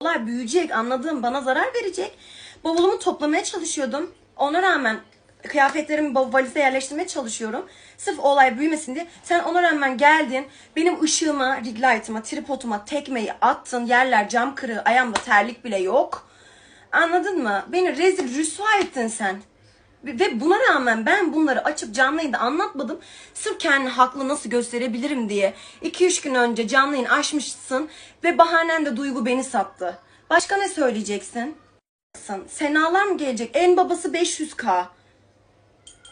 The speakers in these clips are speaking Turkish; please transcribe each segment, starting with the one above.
Olay büyüyecek anladığım bana zarar verecek. Bavulumu toplamaya çalışıyordum. Ona rağmen kıyafetlerimi valize yerleştirmeye çalışıyorum. Sırf olay büyümesin diye. Sen ona rağmen geldin. Benim ışığıma, rig light'ıma, tripoduma tekmeyi attın. Yerler cam kırığı, ayağımda terlik bile yok. Anladın mı? Beni rezil rüsva ettin sen. Ve buna rağmen ben bunları açıp canlı yayında anlatmadım. Sırf kendini haklı nasıl gösterebilirim diye. 2-3 gün önce canlı yayın açmışsın ve bahanen de Duygu beni sattı. Başka ne söyleyeceksin? Senalar mı gelecek? En babası 500k.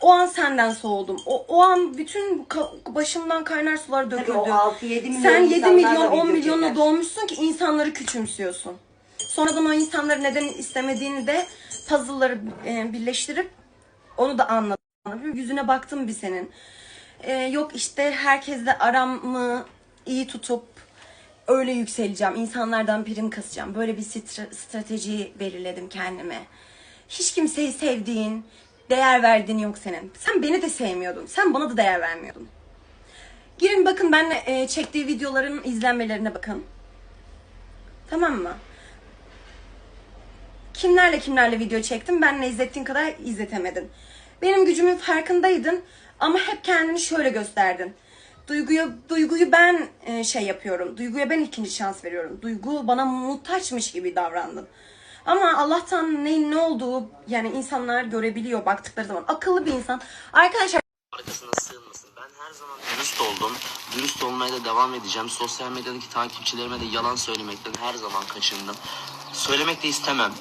O an senden soğudum. O, o an bütün başımdan kaynar sular döküldü. o 6-7 milyon Sen 7 insanlar milyon da 10 video milyonla çeker. doğmuşsun ki insanları küçümsüyorsun. Sonradan o insanları neden istemediğini de puzzle'ları e, birleştirip onu da anladım. Yüzüne baktım bir senin. E, yok işte herkesle aramı iyi tutup öyle yükseleceğim. insanlardan prim kasacağım. Böyle bir stra- strateji belirledim kendime. Hiç kimseyi sevdiğin, değer verdiğin yok senin. Sen beni de sevmiyordun. Sen bana da değer vermiyordun. Girin bakın benle e, çektiği videoların izlenmelerine bakın. Tamam mı? Kimlerle kimlerle video çektim benle izlettiğin kadar izletemedin. Benim gücümün farkındaydın ama hep kendini şöyle gösterdin. Duyguyu, duyguyu ben e, şey yapıyorum. Duyguya ben ikinci şans veriyorum. Duygu bana muhtaçmış gibi davrandın. Ama Allah'tan neyin ne olduğu yani insanlar görebiliyor baktıkları zaman. Akıllı bir insan. Arkadaşlar arkasına sığınmasın. Ben her zaman dürüst oldum. Dürüst olmaya da devam edeceğim. Sosyal medyadaki takipçilerime de yalan söylemekten her zaman kaçındım. Söylemek de istemem.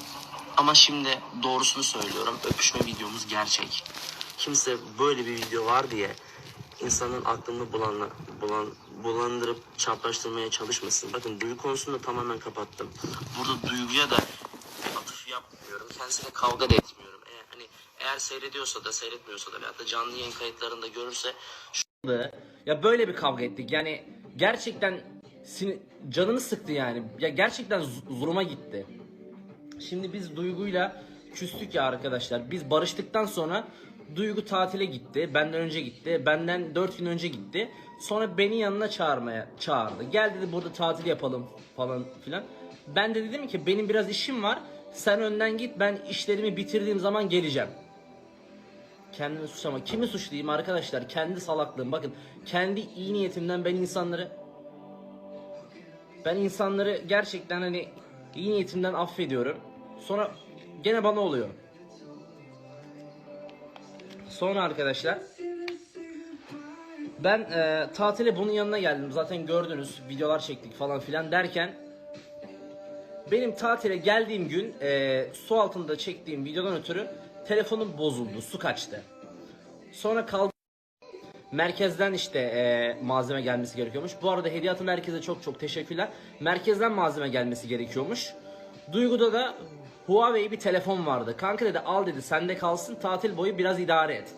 Ama şimdi doğrusunu söylüyorum. Öpüşme videomuz gerçek. Kimse böyle bir video var diye insanın aklını bulan, bulan, bulandırıp çaplaştırmaya çalışmasın. Bakın duygu konusunu da tamamen kapattım. Burada duyguya da atıf yapmıyorum. Kendisiyle kavga da etmiyorum. Eğer, hani, eğer seyrediyorsa da seyretmiyorsa da veyahut da canlı yayın kayıtlarında görürse Ya böyle bir kavga ettik. Yani gerçekten sini- canımı sıktı yani. Ya gerçekten zoruma gitti. Şimdi biz Duygu'yla küstük ya arkadaşlar. Biz barıştıktan sonra Duygu tatile gitti. Benden önce gitti. Benden 4 gün önce gitti. Sonra beni yanına çağırmaya çağırdı. Gel dedi burada tatil yapalım falan filan. Ben de dedim ki benim biraz işim var. Sen önden git ben işlerimi bitirdiğim zaman geleceğim. Kendini suçlama. Kimi suçlayayım arkadaşlar? Kendi salaklığım. Bakın kendi iyi niyetimden ben insanları ben insanları gerçekten hani iyi niyetimden affediyorum. Sonra gene bana oluyor. Sonra arkadaşlar ben e, tatile bunun yanına geldim. Zaten gördünüz videolar çektik falan filan derken benim tatile geldiğim gün e, su altında çektiğim videodan ötürü telefonum bozuldu. Su kaçtı. Sonra kaldı merkezden işte e, malzeme gelmesi gerekiyormuş. Bu arada Hediyatı Merkez'e çok çok teşekkürler. Merkezden malzeme gelmesi gerekiyormuş. Duygu'da da Huawei bir telefon vardı. Kanka dedi al dedi sende kalsın tatil boyu biraz idare et.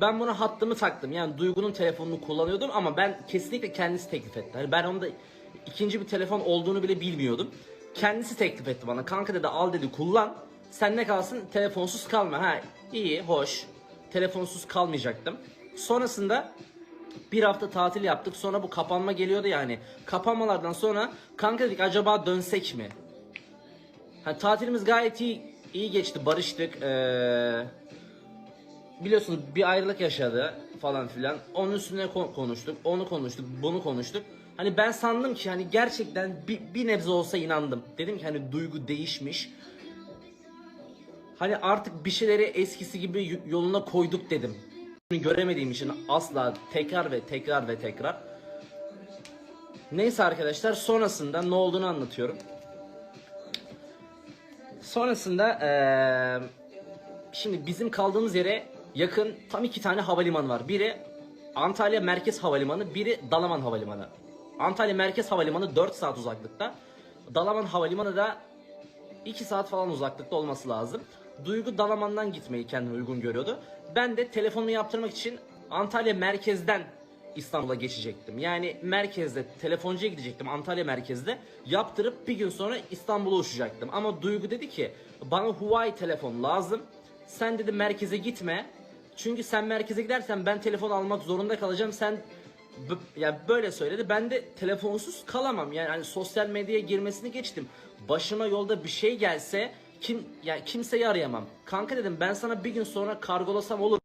Ben buna hattımı taktım. Yani Duygu'nun telefonunu kullanıyordum ama ben kesinlikle kendisi teklif etti. Hani ben onda ikinci bir telefon olduğunu bile bilmiyordum. Kendisi teklif etti bana. Kanka dedi al dedi kullan. Sende kalsın telefonsuz kalma. Ha iyi hoş. Telefonsuz kalmayacaktım. Sonrasında bir hafta tatil yaptık. Sonra bu kapanma geliyordu yani. Kapanmalardan sonra kanka dedik acaba dönsek mi? Ha, tatilimiz gayet iyi iyi geçti. Barıştık. Ee, biliyorsunuz bir ayrılık yaşadı falan filan. Onun üstüne ko- konuştuk. Onu konuştuk. Bunu konuştuk. Hani ben sandım ki hani gerçekten bir, bir nebze olsa inandım. Dedim ki hani duygu değişmiş. Hani artık bir şeyleri eskisi gibi yoluna koyduk dedim. Göremediğim için asla tekrar ve tekrar ve tekrar. Neyse arkadaşlar sonrasında ne olduğunu anlatıyorum. Sonrasında eee, şimdi bizim kaldığımız yere yakın tam iki tane havalimanı var. Biri Antalya Merkez Havalimanı, biri Dalaman Havalimanı. Antalya Merkez Havalimanı 4 saat uzaklıkta. Dalaman Havalimanı da 2 saat falan uzaklıkta olması lazım. Duygu Dalaman'dan gitmeyi kendine uygun görüyordu. Ben de telefonumu yaptırmak için Antalya merkezden İstanbul'a geçecektim. Yani merkezde telefoncuya gidecektim Antalya merkezde. Yaptırıp bir gün sonra İstanbul'a uçacaktım. Ama Duygu dedi ki bana Huawei telefon lazım. Sen dedi merkeze gitme. Çünkü sen merkeze gidersen ben telefon almak zorunda kalacağım. Sen B- yani böyle söyledi. Ben de telefonsuz kalamam. Yani hani sosyal medyaya girmesini geçtim. Başıma yolda bir şey gelse kim yani kimseyi arayamam. Kanka dedim ben sana bir gün sonra kargolasam olur.